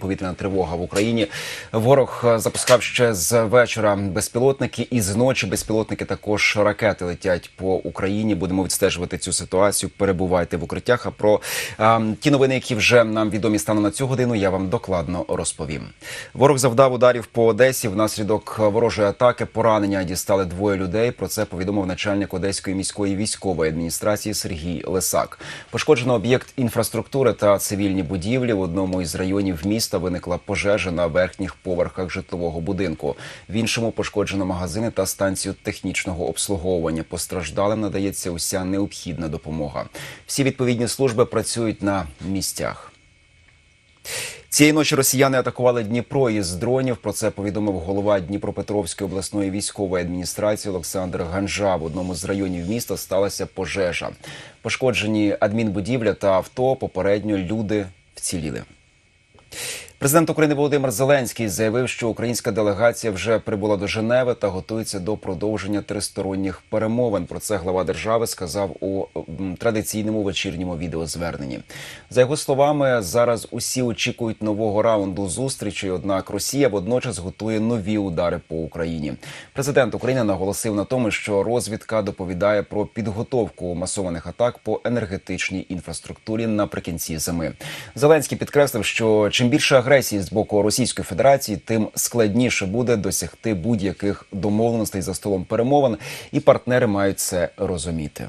Повітряна тривога в Україні. Ворог е, запускав ще з вечора безпілотники, і з ночі безпілотники також ракети летять по Україні. Будемо відстежувати цю ситуацію. Перебувайте в укриттях. А про е, ті новини, які вже нам відомі станом на цю годину, я вам докладно розповім. Ворог завдав ударів по Одесі. Внаслідок ворожої атаки поранення дістали двоє людей. Про це повідомив начальник Одеської міської військової адміністрації Сергій Лисак. Пошкоджено об'єкт інфраструктури та цивільні будівлі в одному із районів міста виникла пожежа на верхніх поверхах житлового будинку. В іншому пошкоджено магазини та станцію технічного обслуговування. Постраждалим надається уся необхідна допомога. Всі відповідні служби працюють на місцях. Цієї ночі росіяни атакували Дніпро із дронів. Про це повідомив голова Дніпропетровської обласної військової адміністрації Олександр Ганжа. В одному з районів міста сталася пожежа. Пошкоджені адмінбудівля та авто. Попередньо люди вціліли. Президент України Володимир Зеленський заявив, що українська делегація вже прибула до Женеви та готується до продовження тристоронніх перемовин. Про це глава держави сказав у традиційному вечірньому відеозверненні. За його словами, зараз усі очікують нового раунду зустрічей. Однак Росія водночас готує нові удари по Україні. Президент України наголосив на тому, що розвідка доповідає про підготовку масованих атак по енергетичній інфраструктурі наприкінці зими. Зеленський підкреслив, що чим більше агресії з боку Російської Федерації, тим складніше буде досягти будь-яких домовленостей за столом перемовин, і партнери мають це розуміти.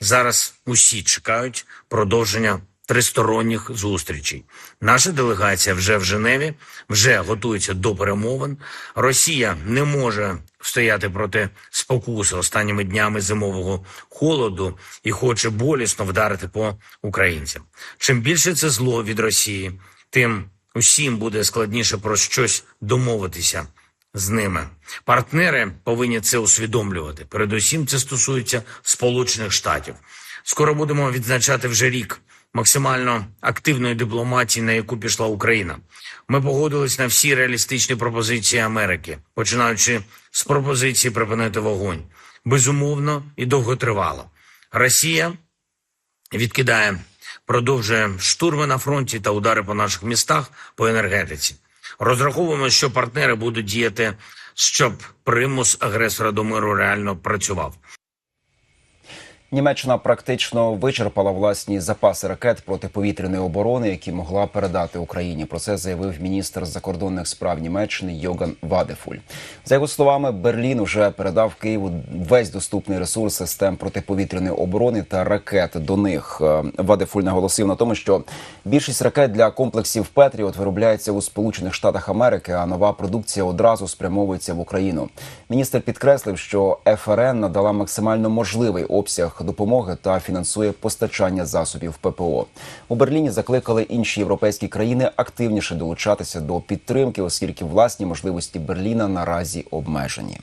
Зараз усі чекають продовження тристоронніх зустрічей. Наша делегація вже в Женеві, вже готується до перемовин. Росія не може стояти проти спокуси останніми днями зимового холоду і хоче болісно вдарити по українцям. Чим більше це зло від Росії, тим усім буде складніше про щось домовитися з ними. Партнери повинні це усвідомлювати. Передусім, це стосується Сполучених Штатів. Скоро будемо відзначати вже рік максимально активної дипломатії, на яку пішла Україна. Ми погодились на всі реалістичні пропозиції Америки, починаючи з пропозиції припинити вогонь. Безумовно і довготривало. Росія відкидає, продовжує штурми на фронті та удари по наших містах по енергетиці. Розраховуємо, що партнери будуть діяти, щоб примус агресора до миру реально працював. Німеччина практично вичерпала власні запаси ракет протиповітряної оборони, які могла передати Україні. Про це заявив міністр закордонних справ Німеччини Йоган Вадефуль. За його словами, Берлін вже передав Києву весь доступний ресурс систем протиповітряної оборони та ракет до них. Е, Вадефуль наголосив на тому, що більшість ракет для комплексів Петріот виробляється у Сполучених Штатах Америки, а нова продукція одразу спрямовується в Україну. Міністр підкреслив, що ФРН надала максимально можливий обсяг допомоги та фінансує постачання засобів ППО. У Берліні закликали інші європейські країни активніше долучатися до підтримки, оскільки власні можливості Берліна наразі обмежені.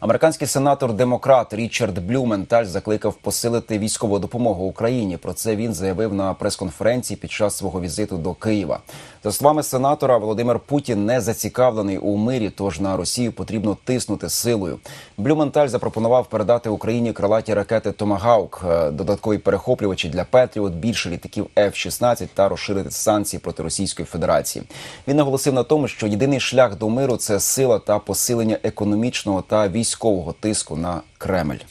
Американський сенатор демократ Річард Блюменталь закликав посилити військову допомогу Україні. Про це він заявив на прес-конференції під час свого візиту до Києва. За словами сенатора, Володимир Путін не зацікавлений у мирі, тож на Росію потрібно тиснути силою. Блюменталь запропонував передати Україні крилаті ракети Томагаук, е, додаткові перехоплювачі для Петріот, більше літаків F-16 та розширити санкції проти Російської Федерації. Він наголосив на тому, що єдиний шлях до миру це сила та посилення економічного та військового тиску на Кремль.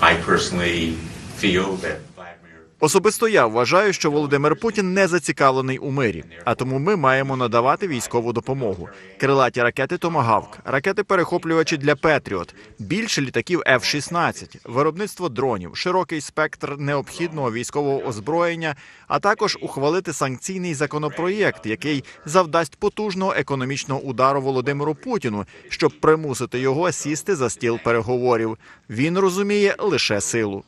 I personally feel that Особисто я вважаю, що Володимир Путін не зацікавлений у мирі, а тому ми маємо надавати військову допомогу. Крилаті ракети Томагавк, ракети перехоплювачі для Петріот, більше літаків F-16, виробництво дронів, широкий спектр необхідного військового озброєння, а також ухвалити санкційний законопроєкт, який завдасть потужного економічного удару Володимиру Путіну, щоб примусити його сісти за стіл переговорів. Він розуміє лише силу.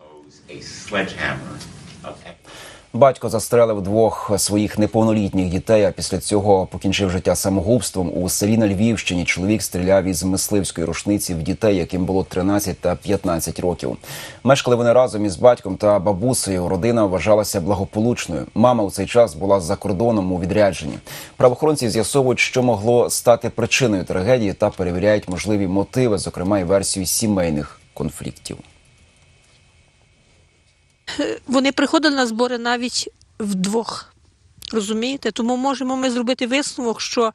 Батько застрелив двох своїх неповнолітніх дітей. А після цього покінчив життя самогубством у селі на Львівщині. Чоловік стріляв із мисливської рушниці в дітей, яким було 13 та 15 років. Мешкали вони разом із батьком та бабусею. Родина вважалася благополучною. Мама у цей час була за кордоном у відрядженні. Правоохоронці з'ясовують, що могло стати причиною трагедії, та перевіряють можливі мотиви, зокрема й версію сімейних конфліктів. Вони приходили на збори навіть вдвох. Розумієте? Тому можемо ми зробити висновок, що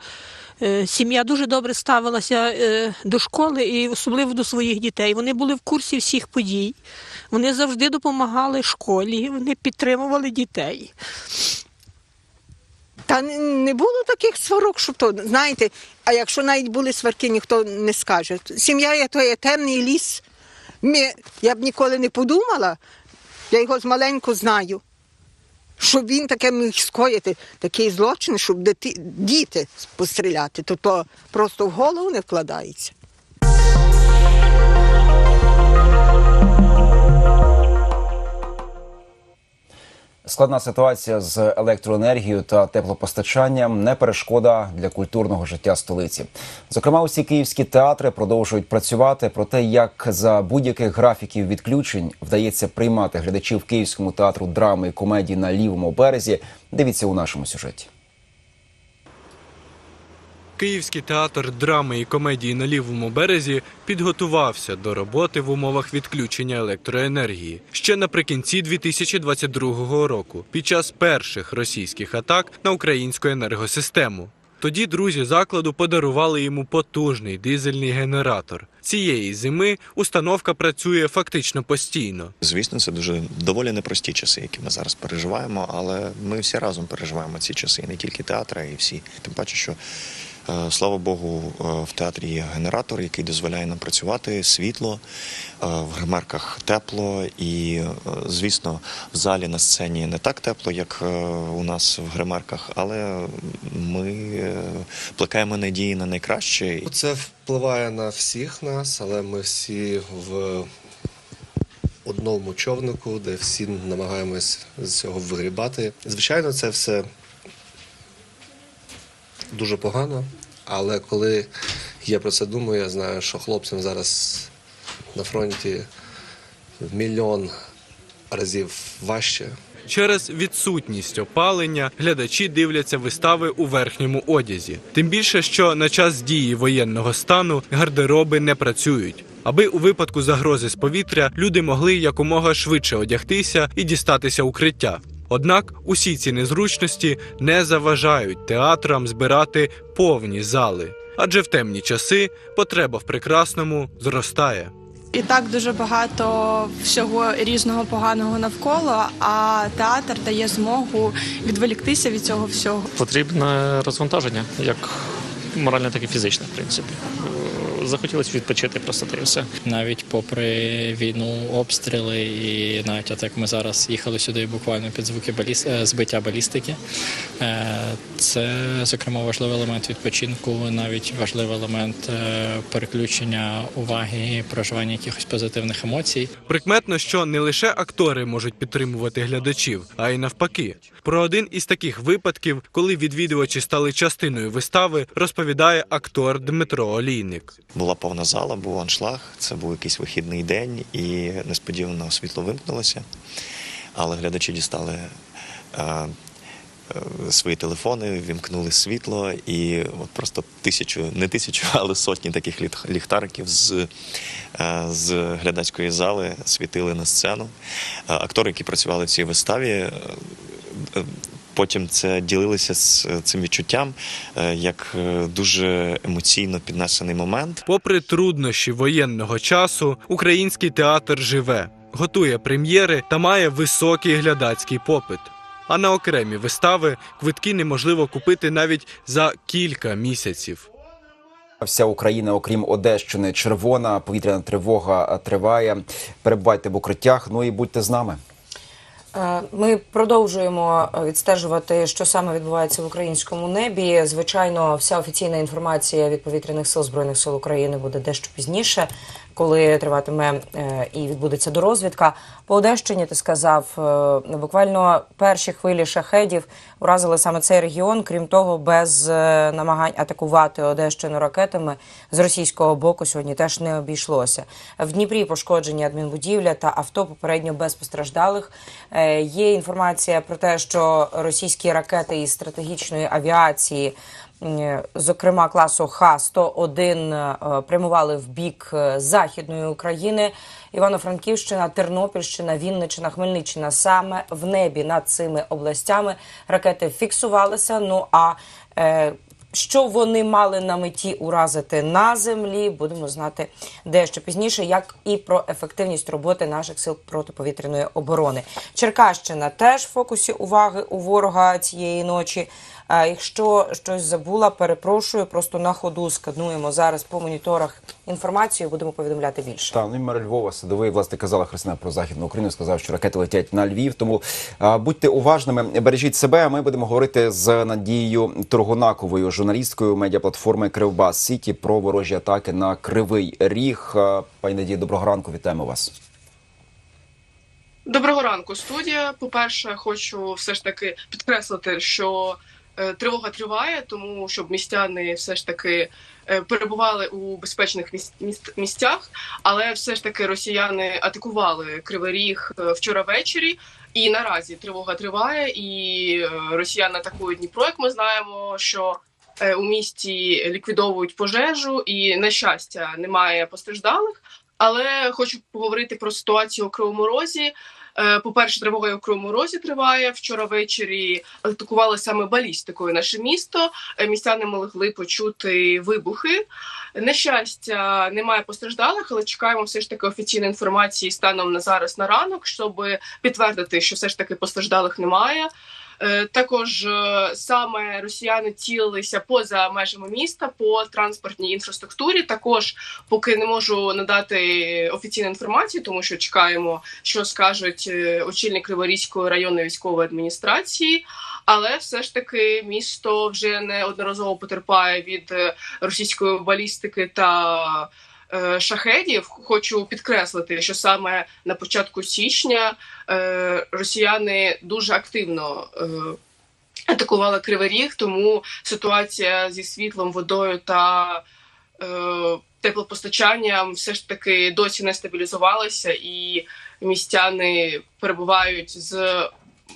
е, сім'я дуже добре ставилася е, до школи і особливо до своїх дітей. Вони були в курсі всіх подій. Вони завжди допомагали школі, вони підтримували дітей. Та не- було таких сварок, що то, знаєте, а якщо навіть були сварки, ніхто не скаже. Сім'я є то є темний ліс. Ми, я б ніколи не подумала, я його змаленьку знаю, щоб він таке міг скоїти, такий злочин, щоб дити, діти постріляти, то, то просто в голову не вкладається. Складна ситуація з електроенергією та теплопостачанням не перешкода для культурного життя столиці. Зокрема, усі київські театри продовжують працювати. Про те, як за будь-яких графіків відключень вдається приймати глядачів Київському театру драми і комедії на лівому березі. Дивіться у нашому сюжеті. Київський театр драми і комедії на лівому березі підготувався до роботи в умовах відключення електроенергії ще наприкінці 2022 року, під час перших російських атак на українську енергосистему. Тоді друзі закладу подарували йому потужний дизельний генератор. Цієї зими установка працює фактично постійно. Звісно, це дуже доволі непрості часи, які ми зараз переживаємо, але ми всі разом переживаємо ці часи, і не тільки театр, а й всі. Тим паче, що слава Богу, е, в театрі є генератор, який дозволяє нам працювати, світло, е, в гримерках тепло, і, е, звісно, в залі на сцені не так тепло, як е, у нас в гримерках, але ми е, плекаємо надії на найкраще. Це впливає на всіх нас, але ми всі в одному човнику, де всі намагаємось з цього вигрібати. Звичайно, це все дуже погано, але коли я про це думаю, я знаю, що хлопцям зараз на фронті в мільйон разів важче. Через відсутність опалення глядачі дивляться вистави у верхньому одязі. Тим більше, що на час дії воєнного стану гардероби не працюють. Аби у випадку загрози з повітря люди могли якомога швидше одягтися і дістатися укриття. Однак усі ці незручності не заважають театрам збирати повні зали, адже в темні часи потреба в прекрасному зростає. І так дуже багато всього різного поганого навколо, а театр дає змогу відволіктися від цього всього. Потрібне розвантаження, як моральне, так і фізичне, в принципі. Захотілося відпочити просто та й все. навіть попри війну, обстріли, і навіть от як ми зараз їхали сюди буквально під звуки баліс... е, збиття балістики. Е, Це зокрема важливий елемент відпочинку, навіть важливий елемент е, переключення уваги, проживання якихось позитивних емоцій. Прикметно, що не лише актори можуть підтримувати глядачів, а й навпаки. Про один із таких випадків, коли відвідувачі стали частиною вистави, розповідає актор Дмитро Олійник. Була повна зала, був аншлаг. Це був якийсь вихідний день, і несподівано світло вимкнулося. Але глядачі дістали е, е, свої телефони, вімкнули світло, і от просто тисячу, не тисячу, але сотні таких ліхтариків з, е, з глядацької зали світили на сцену. Е, Актори, які працювали в цій виставі, Потім це ділилися з цим відчуттям е, як е, дуже емоційно піднесений момент. Попри труднощі воєнного часу, український театр живе, готує прем'єри та має високий глядацький попит. А на окремі вистави квитки неможливо купити навіть за кілька місяців. Вся Україна, окрім Одещини, червона повітряна тривога триває. Перебувайте в укриттях. Ну і будьте з нами. Е, Ми продовжуємо е, відстежувати, що саме відбувається в українському небі. Звичайно, вся офіційна інформація від повітряних сил збройних сил України буде дещо пізніше, коли триватиме е, і відбудеться дорозвідка. По Одещині ти сказав, е, буквально перші хвилі шахедів уразили саме цей регіон. Крім того, без е, намагань атакувати Одещину ракетами з російського боку сьогодні теж не обійшлося. В Дніпрі пошкоджені адмінбудівля та авто попередньо без постраждалих. Є інформація про те, що російські ракети із стратегічної авіації зокрема класу Х-101, е, прямували в бік е, Західної України. Івано-Франківщина, Тернопільщина, Вінниччина, Хмельниччина. Саме в небі над цими областями ракети фіксувалися. Ну а е, що вони мали на меті уразити на землі, будемо знати дещо пізніше, як і про ефективність роботи наших сил протиповітряної оборони. Черкащина теж в фокусі уваги у ворога цієї ночі. Якщо щось забула, перепрошую, просто на ходу скануємо зараз по моніторах інформацію. Будемо повідомляти більше. Та ну і мер Львова садовий власне казала Христина про західну Україну. Сказав, що ракети летять на Львів. Тому а, будьте уважними, бережіть себе. А ми будемо говорити з Надією Торгунаковою, журналісткою медіаплатформи Кривбас Сіті про ворожі атаки на Кривий Ріг. А, Пані Надії, доброго ранку. Вітаємо вас. Доброго ранку, студія. По-перше, хочу все ж таки підкреслити, що е, тривога триває, тому щоб містяни все ж таки е, перебували у безпечних місцях. Але все ж таки росіяни атакували Кривий Ріг е, вчора ввечері. І наразі тривога триває, і е, росіяни атакують Дніпро, як ми знаємо, що е, у місті ліквідовують пожежу, і на щастя немає постраждалих. Але хочу поговорити про ситуацію у Кривому Розі. Е, По-перше, тривога і у Кривому Розі триває. Вчора ввечері атакували саме балістикою наше місто. Е, Містяни могли почути вибухи. На щастя, немає постраждалих, але чекаємо все ж таки офіційної інформації станом на зараз на ранок, щоб підтвердити, що все ж таки постраждалих немає. Е, Також е, саме росіяни цілилися поза межами міста по транспортній інфраструктурі. Також поки не можу надати офіційну інформацію, тому що чекаємо, що скажуть е, очільник Криворізької районної військової адміністрації. Але все ж таки місто вже неодноразово потерпає від російської балістики та шахедів. Хочу підкреслити, що саме на початку січня е, росіяни дуже активно. Е, Атакували Кривий Ріг, тому ситуація зі світлом, водою та е, теплопостачанням все ж таки досі не стабілізувалася, і містяни перебувають з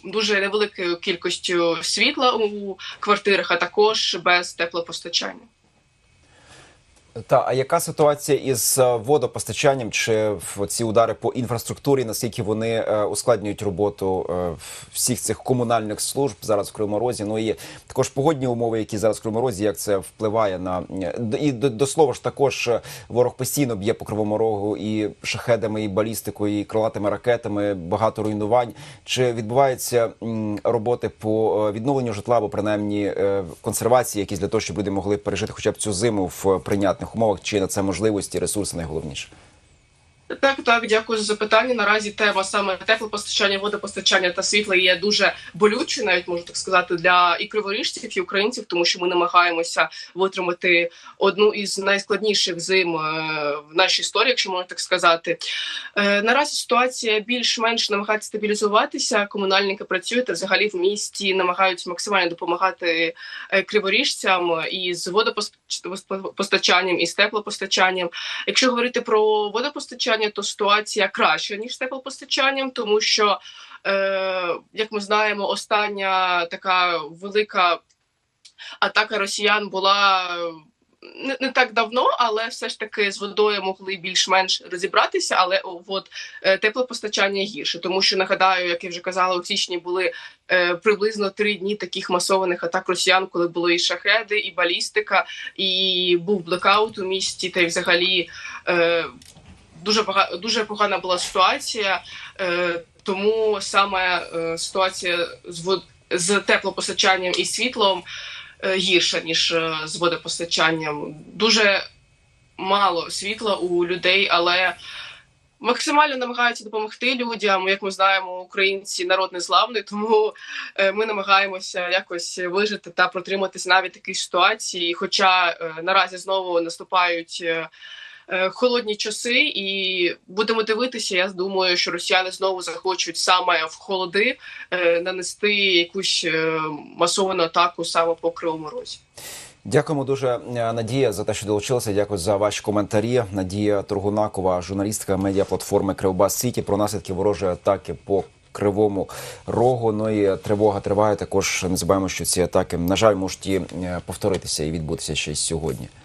дуже невеликою кількістю світла у квартирах, а також без теплопостачання. Та а яка ситуація із е, водопостачанням? Чи ці удари по інфраструктурі? Наскільки вони е, ускладнюють роботу е, всіх цих комунальних служб зараз в Кривому? Ну і також погодні умови, які зараз в Кривому як це впливає на і до, до слова ж також ворог постійно б'є по кривому рогу і шахедами, і балістикою, і крилатими ракетами, багато руйнувань. Чи відбуваються роботи по відновленню житла або принаймні консервації, якісь для того, щоб люди могли пережити хоча б цю зиму в прийнятних умовах? Чи на це можливості, ресурси найголовніше? Так, так, дякую за запитання. Наразі тема саме теплопостачання, водопостачання та світла є дуже болючою, навіть можу так сказати, для і криворіжців, і українців, тому що ми намагаємося витримати одну із найскладніших зим е, в нашій історії, якщо можна так сказати. Е, Наразі ситуація більш-менш намагається стабілізуватися. Комунальники працюють та взагалі в місті намагаються максимально допомагати е, криворіжцям із водопостачанням, і з теплопостачанням. Якщо говорити про водопостачання, то ситуація краща ніж з теплопостачанням, тому що, е, як ми знаємо, остання така велика атака росіян була. Не, не так давно, але все ж таки з водою могли більш-менш розібратися. Але от е, теплопостачання гірше, тому що нагадаю, як я вже казала, у січні були е, приблизно три дні таких масованих атак росіян, коли були і шахеди, і балістика, і був блекаут у місті, та й взагалі е, дуже бага, дуже погана була ситуація. Е, тому саме е, ситуація з вод з теплопостачанням і світлом е, гірша ніж е, з водопостачанням. Дуже мало світла у людей, але максимально намагаються допомогти людям. Як ми знаємо, українці народ незламний, тому е, ми намагаємося якось вижити та протриматися навіть в такій ситуації. Хоча е, наразі знову наступають. е, Холодні часи, і будемо дивитися. Я думаю, що росіяни знову захочуть саме в холоди е, нанести якусь е, масовану атаку саме по кривому розі. Дякуємо дуже е, Надія за те, що долучилися. Дякую за ваші коментарі. Надія Торгунакова, журналістка медіаплатформи Кривбас Сіті про наслідки ворожої атаки по Кривому Рогу. Ну і тривога триває. Також не забуваємо, що ці атаки, на жаль, можуть і е, повторитися і відбутися ще й сьогодні.